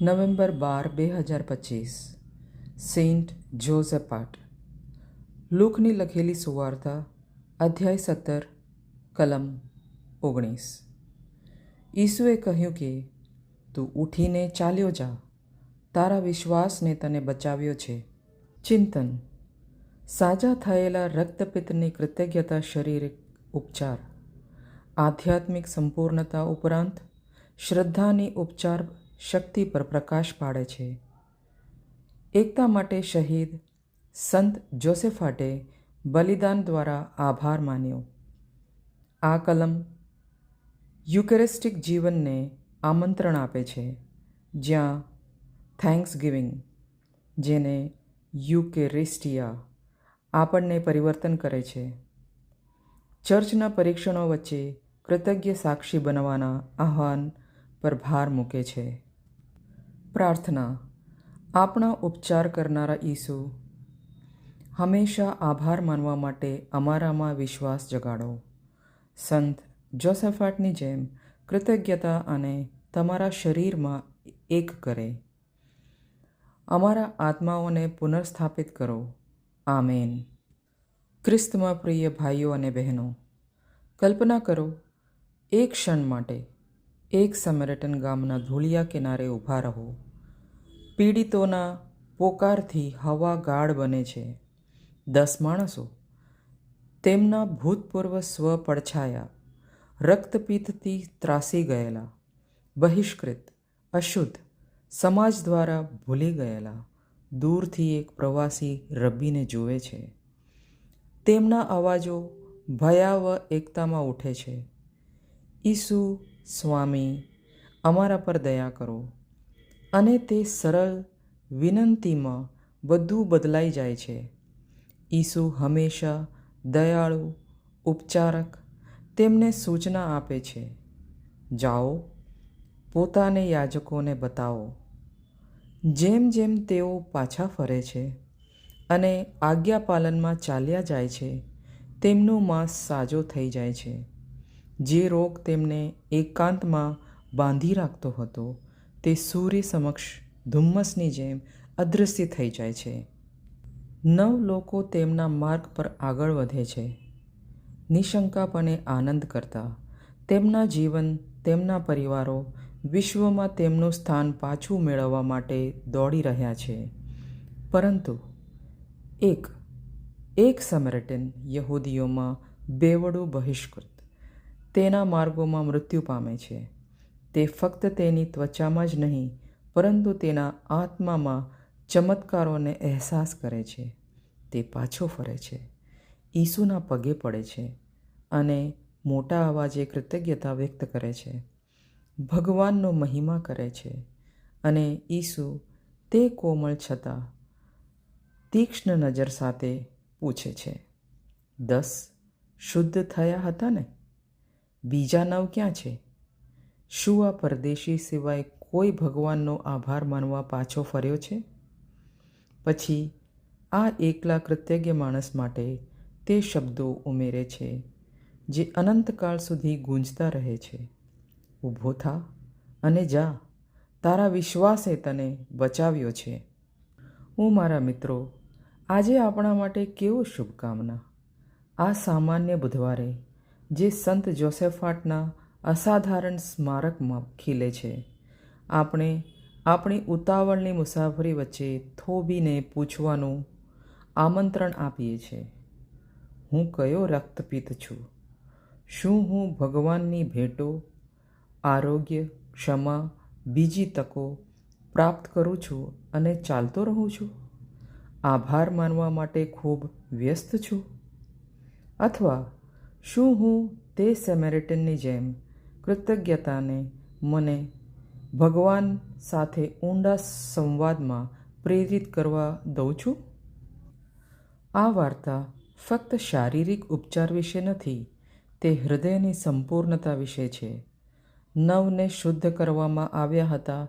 November બાર, બે હજાર પચીસ, સેન્ટ જોઝેપાટ. લૂકની લખેલી સુવાર્તા, અધ્યાય સત્તર, કલમ ઓગણીસ. ઈસુએ કહ્યું કે, તું ઉઠીને ચાલ્યો જા. તારા વિશ્વાસને તને બચાવ્યો છે. ચિંતન. સાજા થયેલા રક્તપિત્તની કૃતજ્ઞતા શારીરિક ઉપચાર. આધ્યાત્મિક સંપૂર્ણતા ઉપરાંત શ્રદ્ધાની ઉપચાર શક્તિ પર પ્રકાશ પાડે છે. એકતા માટે શહીદ સંત જોસેફાટે બલિદાન દ્વારા આભાર માન્યો. આ કલમ યુકેરિસ્ટિક જીવનને આમંત્રણ આપે છે, જ્યાં થેન્ક્સ ગિવિંગ જેને યુકેરિસ્ટિયા આપણને પરિવર્તન કરે છે, ચર્ચના પરીક્ષણો વચ્ચે કૃતજ્ઞ સાક્ષી બનવાના આહ્વાન પર ભાર મૂકે છે. પ્રાર્થના, આપણા ઉપચાર કરનારા ઈસુ, હંમેશા આભાર માનવા માટે અમારામાં વિશ્વાસ જગાડો. સંત જોસેફાટની જેમ કૃતજ્ઞતા અને તમારા શરીરમાં એક કરે. અમારા આત્માઓને પુનર્સ્થાપિત કરો. આમેન. ખ્રિસ્તમાં પ્રિય ભાઈઓ અને બહેનો, કલ્પના કરો, એક ક્ષણ માટે, એક સમરેટન ગામના ધૂળિયા કિનારે ઊભા રહો. પીડિતોના પોકારથી હવા ગાઢ બને છે. દસ માણસો તેમના ભૂતપૂર્વ સ્વ પડછાયા, રક્તપિત્તથી ત્રાસી ગયેલા, બહિષ્કૃત, અશુદ્ધ, સમાજ દ્વારા ભૂલી ગયેલા, દૂરથી એક પ્રવાસી રબ્બીને જુએ છે. તેમના અવાજો ભયાવહ એકતામાં ઉઠે છે. ઈસુ, સ્વામી, અમારા પર દયા કરો. અને તે સરળ વિનંતીમાં બધું બદલાઈ જાય છે. ઈસુ હંમેશા દયાળુ, ઉપચારક, તેમને સૂચના આપે છે. જાઓ, પોતાને યાજકોને બતાવો. જેમ જેમ તેઓ પાછા ફરે છે અને આજ્ઞાપાલનમાં ચાલ્યા જાય છે, તેમનો માંસ સાજો થઈ જાય છે. જે રોગ તેમને એકાંતમાં બાંધી રાખતો હતો તે સૂર્ય સમક્ષ ધુમ્મસની જેમ અદૃશ્ય થઈ જાય છે. નવ લોકો તેમના માર્ગ પર આગળ વધે છે. નિશંકાપણે આનંદ કરતા તેમના જીવન, તેમના પરિવારો વિશ્વમાં તેમનું સ્થાન પાછું મેળવવા માટે દોડી રહ્યા છે. પરંતુ એક એક સમરેટન યહૂદીઓમાં બેવડું બહિષ્કૃત, તેના માર્ગોમાં મૃત્યુ પામે છે. તે ફક્ત તેની ત્વચામાં જ નહીં, પરંતુ તેના આત્મામાં ચમત્કારોને અહેસાસ કરે છે. તે પાછો ફરે છે. ઈસુના પગે પડે છે અને મોટા અવાજે કૃતજ્ઞતા વ્યક્ત કરે છે. ભગવાનનો મહિમા કરે છે અને ઈસુ તે કોમળ છતાં તીક્ષ્ણ નજર સાથે પૂછે છે, દસ શુદ્ધ થયા હતા ને? બીજા નવ ક્યાં છે? શું આ પરદેશી સિવાય કોઈ ભગવાનનો આભાર માનવા પાછો ફર્યો છે? પછી, આ એકલા કૃતજ્ઞ માણસ માટે તે શબ્દો ઉમેરે છે, જે અનંતકાળ સુધી ગૂંજતા રહે છે. ઊભો થા અને જા, તારા વિશ્વાસે તને બચાવ્યો છે. હું મારા મિત્રો, આજે આપણા માટે કેવો શુભકામના. આ સામાન્ય બુધવારે, જે સંત જોસેફાટના અસાધારણ સ્મારકમાં ખીલે છે. આપણે આપણી ઉતાવળની મુસાફરી વચ્ચે થોભીને પૂછવાનું આમંત્રણ આપીએ છીએ હું કયો રક્તપિત્ત છું? શું હું ભગવાનની ભેટો, આરોગ્ય, ક્ષમા, બીજી તકો પ્રાપ્ત કરું છું અને ચાલતો રહું છું? આભાર માનવા માટે ખૂબ વ્યસ્ત છું. અથવા શું હું તે સેમેરિટનની જેમ કૃતજ્ઞતાને મને ભગવાન સાથે ઊંડા સંવાદમાં પ્રેરિત કરવા દઉં છું? આ વાર્તા ફક્ત શારીરિક ઉપચાર વિશે નથી, તે હૃદયની સંપૂર્ણતા વિશે છે. નવને શુદ્ધ કરવામાં આવ્યા હતા,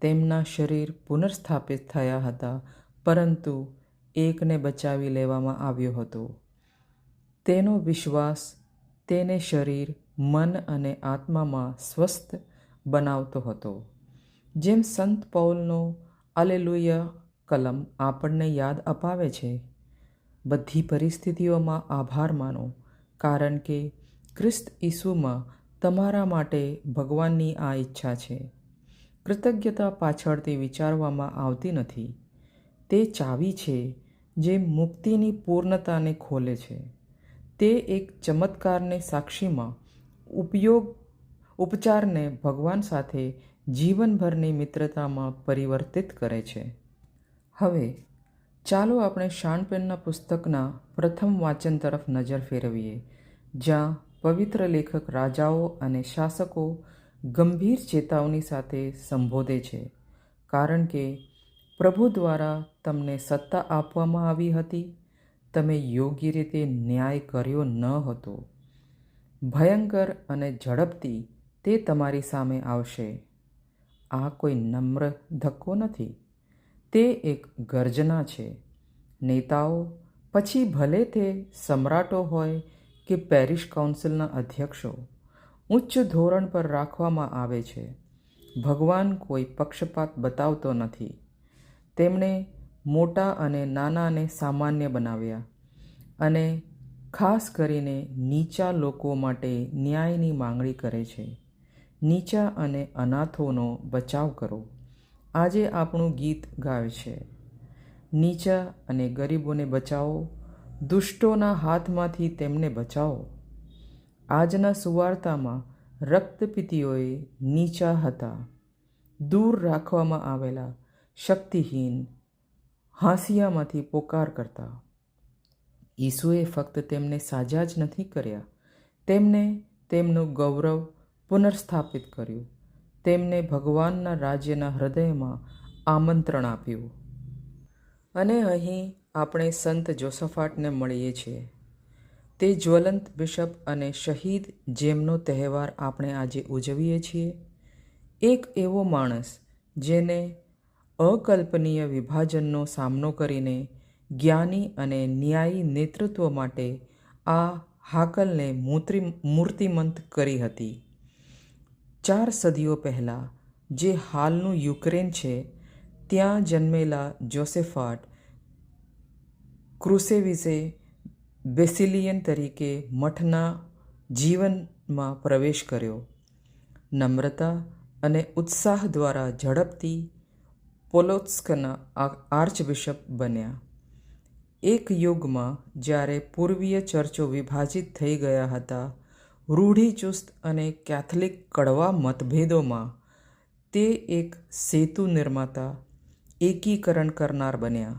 તેમના શરીર પુનર્સ્થાપિત થયા હતા, પરંતુ એકને બચાવી લેવામાં આવ્યો હતો. તેનો વિશ્વાસ, તેને શરીર મન અને આત્મામાં સ્વસ્થ બનાવતો હતો. જેમ સંત પૌલનો અલેલુયા કલમ આપણને યાદ અપાવે છે, બધી પરિસ્થિતિઓમાં આભાર માનો, કારણ કે ખ્રિસ્ત ઈસુમાં તમારા માટે ભગવાનની આ ઈચ્છા છે. કૃતજ્ઞતા પાછળથી વિચારવામાં આવતી નથી. તે ચાવી છે જે મુક્તિની પૂર્ણતાને ખોલે છે. તે એક ચમત્કારને સાક્ષીમાં ઉપયોગ, ઉપચારને ભગવાન સાથે જીવનભરની મિત્રતામાં પરિવર્તિત કરે છે. હવે, ચાલો આપણે શાણપેનના પુસ્તકના પ્રથમ વાંચન તરફ નજર ફેરવીએ, જ્યાં પવિત્ર લેખક રાજાઓ અને શાસકો ગંભીર ચેતવણી સાથે સંબોધે છે, કારણ કે પ્રભુ દ્વારા તમને સત્તા આપવામાં આવી હતી, તમે યોગ્ય રીતે ન્યાય કર્યો ન હતો. ભયંકર અને ઝડપથી તે તમારી સામે આવશે. આ કોઈ નમ્ર ધક્કો નથી. તે એક ગર્જના છે. નેતાઓ, પછી ભલે તે સમ્રાટો હોય કે પેરિસ કાઉન્સિલના અધ્યક્ષો, ઉચ્ચ ધોરણ પર રાખવામાં આવે છે. ભગવાન કોઈ પક્ષપાત બતાવતો નથી. તેમણે મોટા અને નાનાને સામાન્ય બનાવ્યા અને ખાસ કરીને નીચા લોકો માટે ન્યાયની માંગણી કરે છે. નીચા અને અનાથોનો બચાવ કરો. આજે આપણું ગીત ગાય છે. નીચા અને ગરીબોને બચાવો. દુષ્ટોના હાથમાંથી તેમને બચાવો. આજના સુવાર્તામાં રક્તપીતીઓએ નીચા હતા. દૂર રાખવામાં આવેલા શક્તિહીન હાંસિયામાંથી પોકાર કરતા. ઈસુએ ફક્ત તેમને સાજા જ નથી કર્યા. તેમને તેમનું ગૌરવ પુનર્સ્થાપિત કર્યું. તેમને ભગવાનના રાજ્યના હૃદયમાં આમંત્રણ આપ્યું. અને અહીં આપણે સંત જોસફાટને મળીએ છીએ. તે જ્વલંત બિશપ અને શહીદ જેમનો તહેવાર આપણે આજે ઉજવીએ છીએ. એક એવો માણસ જેને અકલ્પનીય વિભાજનનો સામનો કરીને જ્ઞાની અને ન્યાયી નેતૃત્વ માટે આ હાકલને મૂર્તિ મૂર્તિમંત કરી હતી. ચાર સદીઓ પહેલાં જે હાલનું યુક્રેન છે, ત્યાં જન્મેલા જોસેફાટ ક્રુસેવિસે બેસિલિયન તરીકે મઠના જીવનમાં પ્રવેશ કર્યો. નમ્રતા અને ઉત્સાહ દ્વારા ઝડપથી પોલોત્સ્કના આર્ચબિશપ બન્યા. એક યુગમાં જ્યારે પૂર્વીય ચર્ચો વિભાજિત થઈ ગયા હતા રૂઢિચુસ્ત અને કેથલિક કડવા મતભેદોમાં તે એક સેતુ નિર્માતા એકીકરણ કરનાર બન્યા.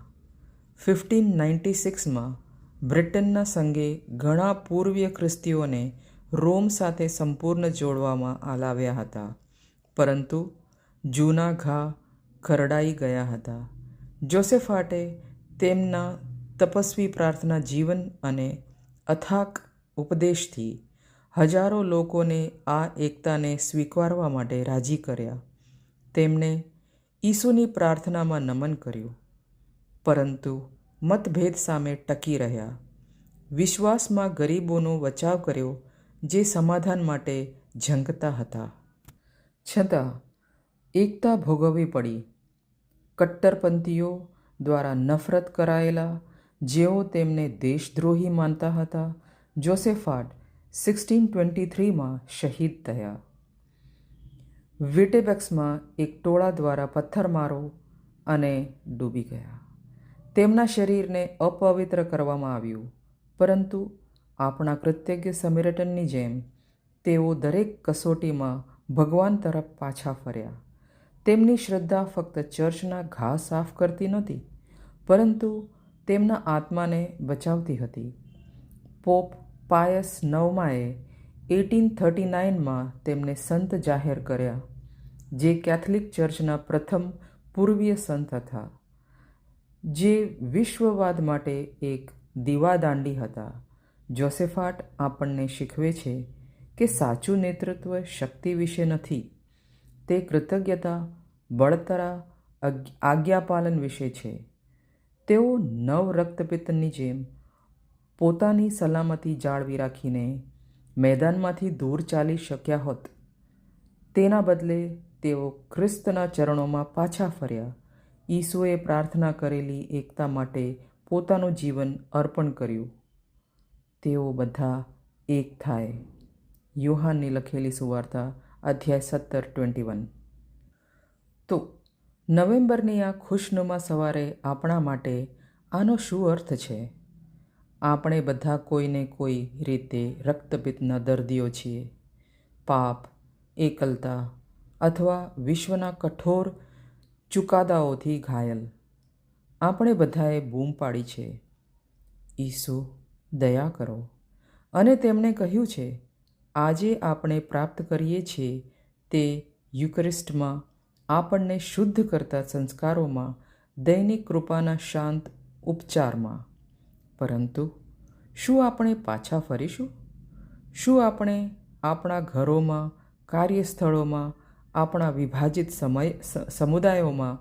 ફિફ્ટીન નાઇન્ટી સિક્સમાં બ્રિટનના સંઘે ઘણા પૂર્વીય ખ્રિસ્તીઓને રોમ સાથે સંપૂર્ણ જોડવામાં આલાવ્યા હતા, પરંતુ જૂના ઘા ખરડાઈ ગયા હતા. જોસેફાટે તેમના તપસ્વી પ્રાર્થના જીવન અને અથાક ઉપદેશથી હજારો લોકોને આ એકતાને સ્વીકારવા માટે રાજી કર્યા. તેમણે ઈસુની પ્રાર્થનામાં નમન કર્યું. પરંતુ મતભેદ સામે ટકી રહ્યા. વિશ્વાસમાં ગરીબોનો બચાવ કર્યો જે સમાધાન માટે ઝંકતા હતા. છતાં એકતા ભોગવવી પડી. કટ્ટરપંથીઓ દ્વારા નફરત કરાયેલા જેઓ તેમને દેશદ્રોહી માનતા હતા, જોસેફાટ સિક્સટીન ટ્વેન્ટી થ્રીમાં શહીદ થયા. વિટેબેક્સમાં એક ટોળા દ્વારા પથ્થરમારો અને ડૂબી ગયા. તેમના શરીરને અપવિત્ર કરવામાં આવ્યું, પરંતુ આપણા કૃતજ્ઞ સમિરટનની જેમ તેઓ દરેક કસોટીમાં ભગવાન તરફ પાછા ફર્યા. તેમની શ્રદ્ધા ફક્ત ચર્ચના ઘા સાફ કરતી નહોતી, પરંતુ તેમના આત્માને બચાવતી હતી. પોપ પાયસ નવમાએ એટીન થર્ટી નાઇનમાં તેમને સંત જાહેર કર્યા, જે કેથલિક ચર્ચના પ્રથમ પૂર્વીય સંત હતા, જે વિશ્વવાદ માટે એક દીવાદાંડી હતા. જોસેફાટ આપણને શીખવે છે કે સાચું નેતૃત્વ શક્તિ વિશે નથી, તે કૃતજ્ઞતા, બળતરા આજ્ઞાપાલન વિશે છે. તેઓ નવ રક્તપિત્તની જેમ પોતાની સલામતી જાળવી રાખીને મેદાનમાંથી દૂર ચાલી શક્યા હોત. તેના બદલે તેઓ ખ્રિસ્તના ચરણોમાં પાછા ફર્યા. ઈસુએ પ્રાર્થના કરેલી એકતા માટે પોતાનું જીવન અર્પણ કર્યું. તેઓ બધા એક થાય. યુહાનની લખેલી સુવાર્તા અધ્યાય સત્તર ટ્વેન્ટી વન નવેમ્બરની આ ખુશનુમા સવારે આપણા માટે આનો શું અર્થ છે? આપણે બધા કોઈને કોઈ રીતે રક્તપિત્તના દર્દીઓ છીએ. પાપ, એકલતા અથવા વિશ્વના કઠોર ચુકાદાઓથી ઘાયલ. આપણે બધાએ બૂમ પાડી છે. ઈસુ, દયા કરો. અને તેમણે કહ્યું છે, આજે આપણે પ્રાપ્ત કરીએ છીએ તે યુકરિસ્ટમાં આપણને શુદ્ધ કરતા સંસ્કારોમાં, દૈનિક કૃપાના શાંત ઉપચારમાં. પરંતુ, શું આપણે પાછા ફરીશું? શું આપણે આપણા ઘરોમાં, કાર્યસ્થળોમાં, આપણા વિભાજિત સમય સમુદાયોમાં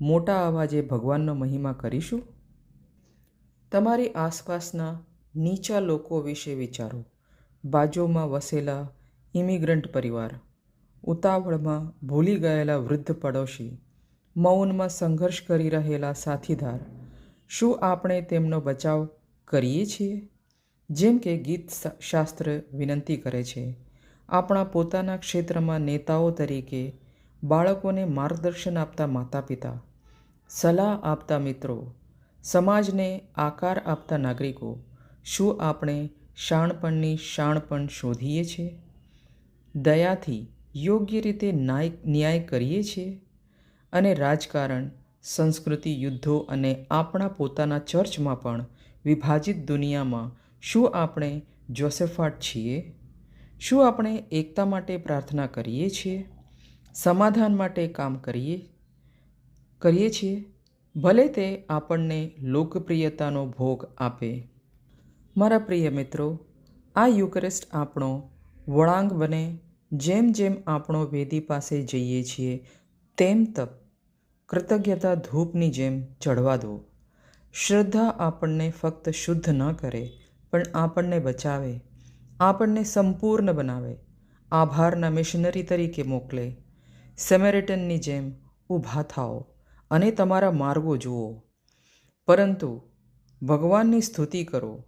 મોટા અવાજે ભગવાનનો મહિમા કરીશું? તમારી આસપાસના નીચા લોકો વિશે વિચારો. બાજુમાં વસેલા ઇમિગ્રન્ટ પરિવાર. ઉતાવળમાં ભૂલી ગયેલા વૃદ્ધ પડોશી મૌનમાં સંઘર્ષ કરી રહેલા સાથીદાર, શું આપણે તેમનો બચાવ કરીએ છીએ? જેમ કે ગીત શાસ્ત્ર વિનંતી કરે છે, આપણા પોતાના ક્ષેત્રમાં નેતાઓ તરીકે બાળકોને માર્ગદર્શન આપતા માતા પિતા સલાહ આપતા મિત્રો, સમાજને આકાર આપતા નાગરિકો, શું આપણે શાણપણની શાણપણ શોધીએ છીએ? દયાથી યોગ્ય રીતે ન્યાય ન્યાય કરીએ છીએ? અને રાજકારણ, સંસ્કૃતિ, યુદ્ધો અને આપણા પોતાના ચર્ચમાં પણ વિભાજિત દુનિયામાં શું આપણે જોસેફાટ છીએ? શું આપણે એકતા માટે પ્રાર્થના કરીએ છીએ? સમાધાન માટે કામ કરીએ કરીએ છીએ? ભલે તે આપણને લોકપ્રિયતાનો ભોગ આપે. મારા પ્રિય મિત્રો, આ યુકરેસ્ટ આપણો વળાંગ બને જેમ જેમ આપણો વેદી પાસે જઈએ છીએ, તેમ તપ કૃતજ્ઞતા ધૂપની જેમ ચઢવા દો. શ્રદ્ધા આપણને ફક્ત શુદ્ધ ન કરે, પણ આપણને બચાવે, આપણને સંપૂર્ણ બનાવે, આભારના મિશનરી તરીકે મોકલે. સેમેરેટનની જેમ ઊભા થાઓ અને તમારા માર્ગો જુઓ. પરંતુ ભગવાનની સ્તુતિ કરો,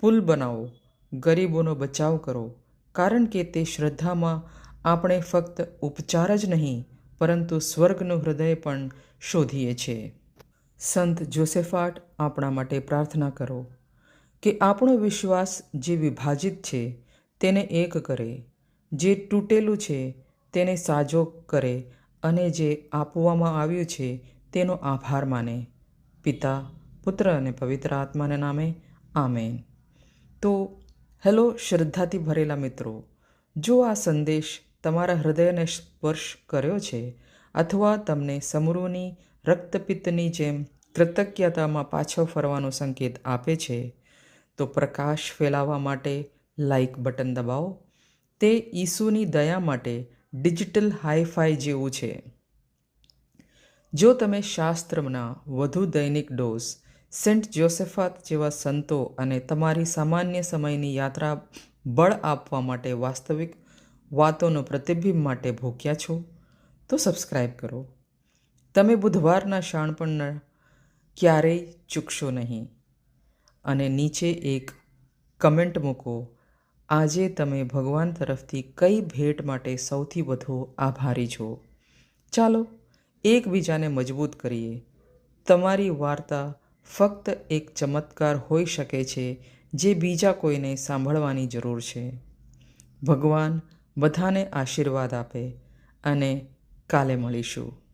પુલ બનાવો, ગરીબોનો બચાવ કરો કારણ કે તે શ્રદ્ધામાં આપણે ફક્ત ઉપચાર જ નહીં, પરંતુ સ્વર્ગનું હૃદય પણ શોધીએ છીએ સંત જોસેફાટ આપણા માટે પ્રાર્થના કરો કે આપણો વિશ્વાસ જે વિભાજિત છે તેને એક કરે, જે તૂટેલું છે તેને સાજો કરે અને જે આપવામાં આવ્યું છે તેનો આભાર માને. પિતા, પુત્ર અને પવિત્ર આત્માના નામે, આમેન. તો હેલો શ્રદ્ધાથી ભરેલા મિત્રો, જો આ સંદેશ તમારા હૃદયને સ્પર્શ કર્યો છે અથવા તમને સમૂહની રક્તપિત્તની જેમ કૃતજ્ઞતામાં પાછો ફરવાનો સંકેત આપે છે, તો પ્રકાશ ફેલાવવા માટે લાઈક બટન દબાવો. તે ઈસુની દયા માટે ડિજિટલ હાઈફાઈ જેવું છે. જો તમે શાસ્ત્રના વધુ દૈનિક ડોઝ સેન્ટ જોસેફાત જેવા સંતો અને તમારી સામાન્ય સમયની યાત્રા બળ આપવા માટે વાસ્તવિક વાતોનો પ્રતિબિંબ માટે ભોગ્યા છો, તો સબસ્ક્રાઈબ કરો. તમે બુધવારના શાણપણના ક્યારેય ચૂકશો નહીં. અને નીચે એક કમેન્ટ મૂકો, આજે તમે ભગવાન તરફથી કઈ ભેટ માટે સૌથી વધુ આભારી છો? ચાલો, એકબીજાને મજબૂત કરીએ. તમારી વાર્તા ફક્ત એક ચમત્કાર હોઈ શકે છે, જે બીજા કોઈને સાંભળવાની જરૂર છે. ભગવાન બધાને આશીર્વાદ આપે અને કાલે મળીશું.